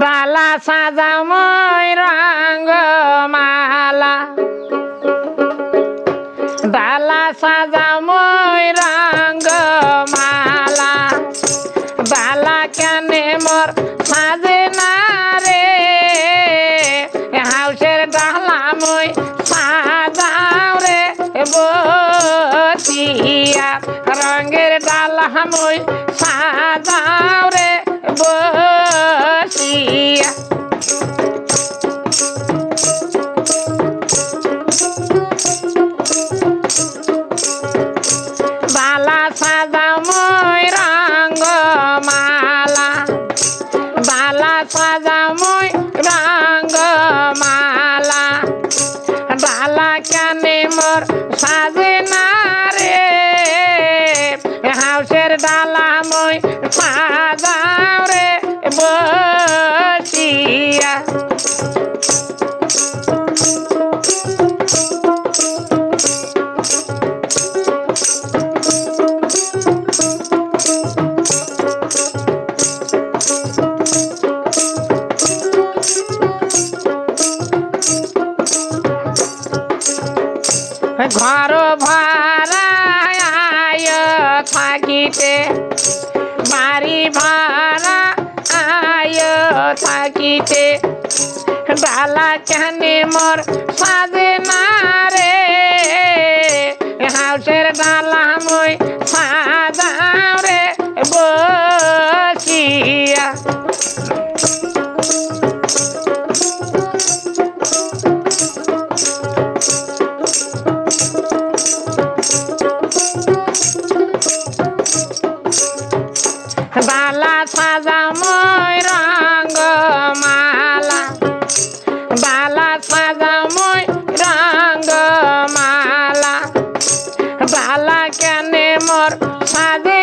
ডালা সাজাও মই রঙ মালা ডালা সাজাও মই রঙ মালা ডালা কেনে মোর সাজে না রে। হাউসের ডালা মই সাজাও রে। বসিয়া রঙের ডালা মই সাজাও রে বসিয়া। বালা সাজাও মই মালা। বালা সাজাও মই মালা। ডালা কানে মোর সাজে না সাজাও রে বসিয়া। ঘর ভাড়ায় থাকিতে। ডালা কেনে মোর সাজে না রে। হাউসের ডালা মই সাজাও রে বসিয়া। বালা সাজা মই বালা কেনে মোর সাজে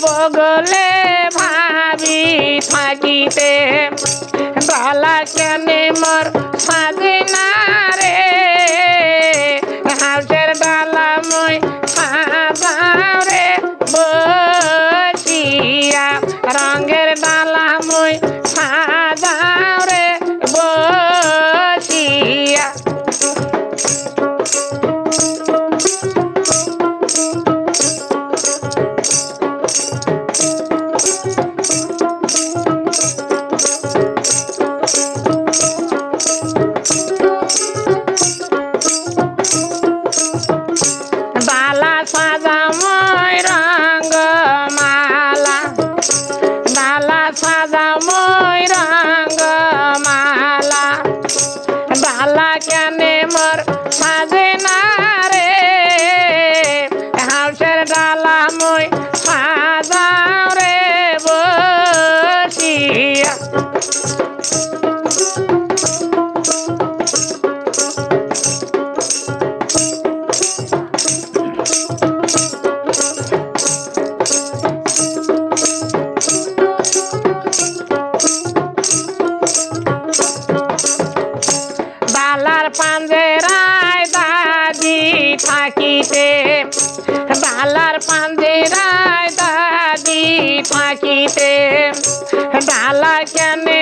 বগলে ভাবি থাকিতে বালা কেন মোর পাঞ্জিরায় দাদি পাখিতে ডালা কেনে